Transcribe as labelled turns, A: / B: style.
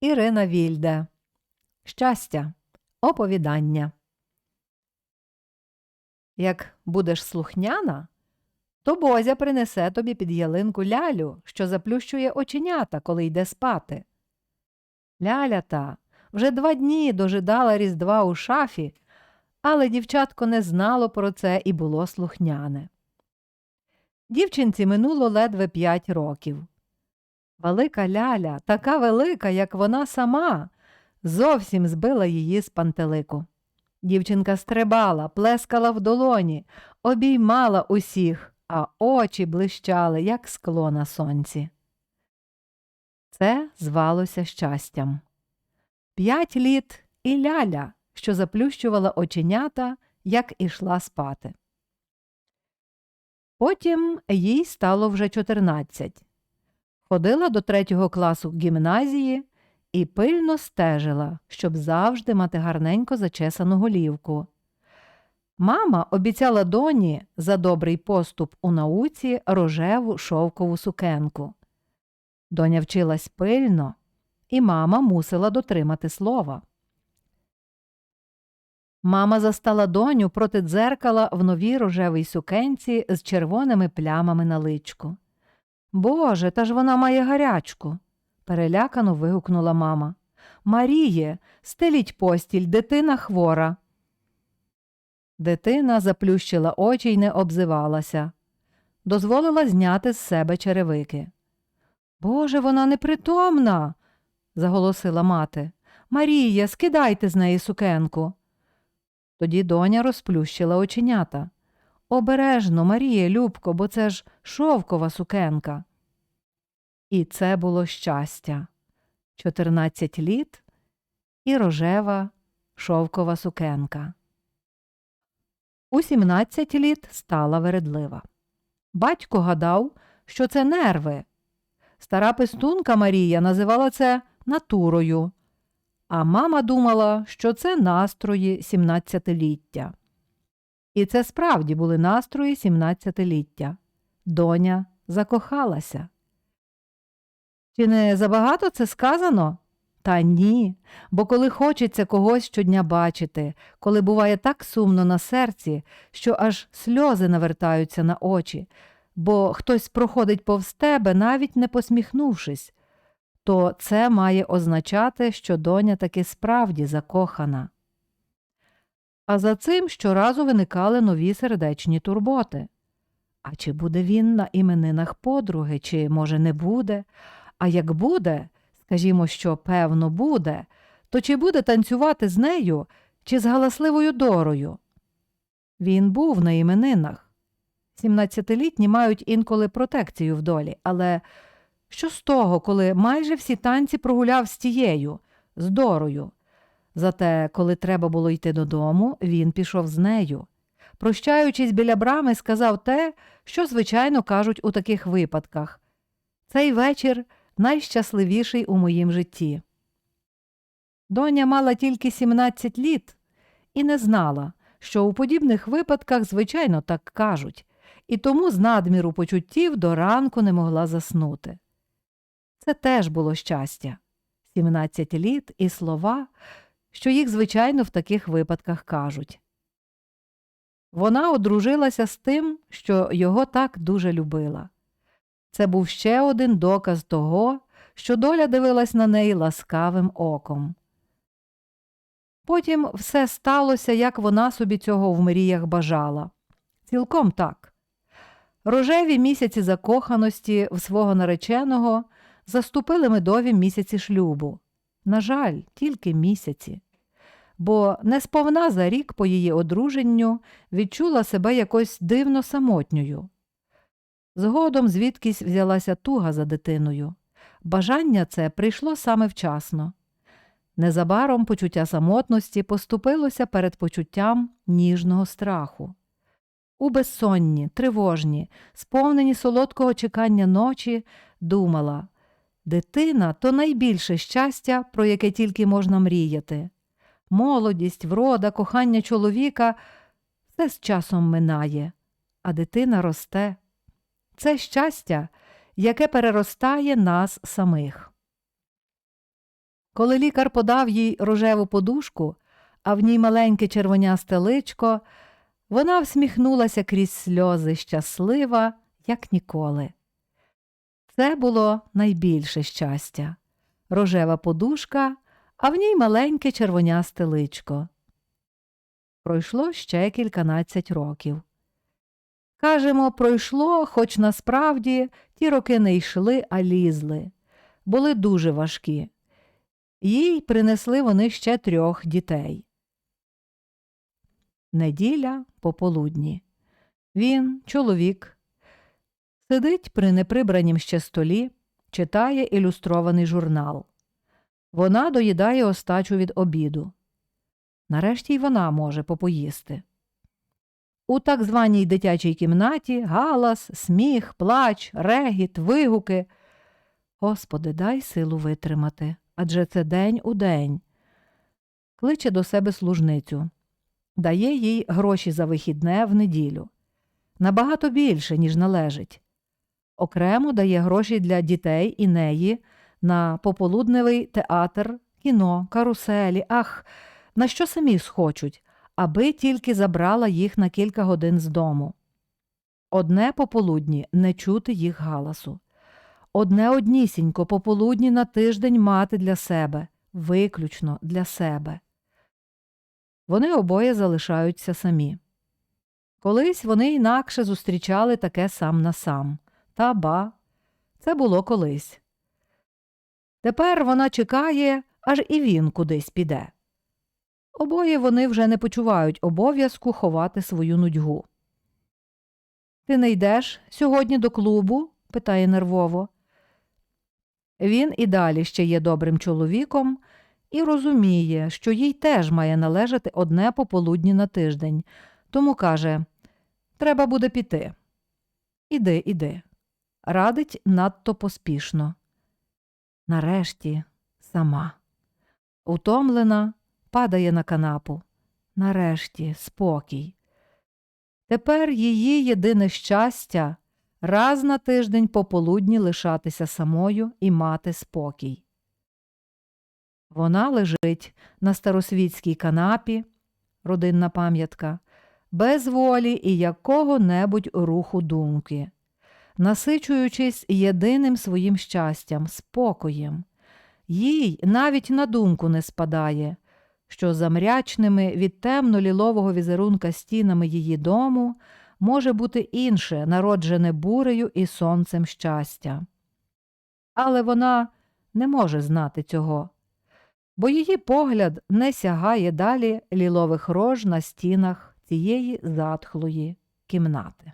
A: Ірина Вільде. Щастя. Оповідання. Як будеш слухняна, то Бозя принесе тобі під ялинку лялю, що заплющує оченята, коли йде спати. Ляля та вже два дні дожидала Різдва у шафі, але дівчатко не знало про це і було слухняне. Дівчинці минуло ледве п'ять років. Велика ляля, така велика, як вона сама, зовсім збила її з пантелику. Дівчинка стрибала, плескала в долоні, обіймала усіх, а очі блищали, як скло на сонці. Це звалося щастям. П'ять літ і ляля, що заплющувала оченята, як ішла спати. Потім їй стало вже чотирнадцять. Ходила до третього класу гімназії і пильно стежила, щоб завжди мати гарненько зачесану голівку. Мама обіцяла доні за добрий поступ у науці рожеву шовкову сукенку. Доня вчилась пильно, і мама мусила дотримати слова. Мама застала доню проти дзеркала в новій рожевій сукенці з червоними плямами на личку. Боже, та ж вона має гарячку. перелякано вигукнула мама. Маріє, стеліть постіль, дитина хвора. Дитина заплющила очі й не обзивалася. Дозволила зняти з себе черевики. Боже, вона непритомна, заголосила мати. Марія, скидайте з неї сукенку. Тоді доня розплющила оченята. Обережно, Марія, Любко, бо це ж шовкова сукенка. І це було щастя. Чотирнадцять літ і рожева шовкова сукенка. У сімнадцять літ стала вередлива. Батько гадав, що це нерви. Стара пестунка Марія називала це натурою, а мама думала, що це настрої сімнадцятиліття. І це справді були настрої сімнадцятиліття. Доня закохалася. Чи не забагато це сказано? Та ні, бо коли хочеться когось щодня бачити, коли буває так сумно на серці, що аж сльози навертаються на очі, бо хтось проходить повз тебе, навіть не посміхнувшись, то це має означати, що доня таки справді закохана. А за цим щоразу виникали нові сердечні турботи. А чи буде він на іменинах подруги, чи, може, не буде? А як буде, скажімо, що певно буде, то чи буде танцювати з нею, чи з галасливою дорою? Він був на іменинах. Сімнадцятилітні мають інколи протекцію в долі, але що з того, коли майже всі танці прогуляв з тією, з дорою? Зате, коли треба було йти додому, він пішов з нею. Прощаючись біля брами, сказав те, що звичайно кажуть у таких випадках цей вечір найщасливіший у моїм житті. Доня мала тільки 17 літ і не знала, що у подібних випадках, звичайно, так кажуть, і тому з надміру почуттів до ранку не могла заснути. Це теж було щастя 17 літ і слова, що їх, звичайно, в таких випадках кажуть. Вона одружилася з тим, що його так дуже любила. Це був ще один доказ того, що доля дивилась на неї ласкавим оком. Потім все сталося, як вона собі цього в мріях бажала. Цілком так. Рожеві місяці закоханості в свого нареченого заступили медові місяці шлюбу. На жаль, тільки місяці. Бо несповна за рік по її одруженню відчула себе якось дивно самотньою. Згодом звідкись взялася туга за дитиною. Бажання це прийшло саме вчасно. Незабаром почуття самотності поступилося перед почуттям ніжного страху. У безсонні, тривожні, сповнені солодкого чекання ночі, думала дитина то найбільше щастя, про яке тільки можна мріяти. Молодість, врода, кохання чоловіка все з часом минає, а дитина росте. Це щастя, яке переростає нас самих. Коли лікар подав їй рожеву подушку, а в ній маленьке червонясте личко, вона всміхнулася крізь сльози, щаслива, як ніколи. Це було найбільше щастя рожева подушка, а в ній маленьке червонясте личко. Пройшло ще кільканадцять років. Кажемо, пройшло, хоч насправді ті роки не йшли, а лізли, були дуже важкі. Їй принесли вони ще трьох дітей. Неділя пополудні. Він, чоловік, сидить при неприбранім ще столі, читає ілюстрований журнал. Вона доїдає остачу від обіду. Нарешті й вона може попоїсти. У так званій дитячій кімнаті галас, сміх, плач, регіт, вигуки. Господи, дай силу витримати, адже це день у день. Кличе до себе служницю, дає їй гроші за вихідне в неділю. Набагато більше, ніж належить. Окремо дає гроші для дітей і неї на пополудневий театр, кіно, каруселі, ах, на що самі схочуть, аби тільки забрала їх на кілька годин з дому. Одне пополудні не чути їх галасу. Одне однісінько пополудні на тиждень мати для себе, виключно для себе. Вони обоє залишаються самі. Колись вони інакше зустрічали таке сам на сам. Та ба, це було колись. Тепер вона чекає, аж і він кудись піде. Обоє вони вже не почувають обов'язку ховати свою нудьгу. Ти не йдеш сьогодні до клубу? питає нервово. Він і далі ще є добрим чоловіком і розуміє, що їй теж має належати одне пополудні на тиждень, тому каже Треба буде піти. Іди, іди. Радить надто поспішно. Нарешті сама. Утомлена, падає на канапу. Нарешті спокій. Тепер її єдине щастя раз на тиждень пополудні лишатися самою і мати спокій. Вона лежить на старосвітській канапі, родинна пам'ятка, без волі і якого-небудь руху думки, насичуючись єдиним своїм щастям, спокоєм. Їй навіть на думку не спадає, що за мрячними від темно-лілового візерунка стінами її дому може бути інше, народжене бурею і сонцем щастя. Але вона не може знати цього, бо її погляд не сягає далі лілових рож на стінах цієї затхлої кімнати.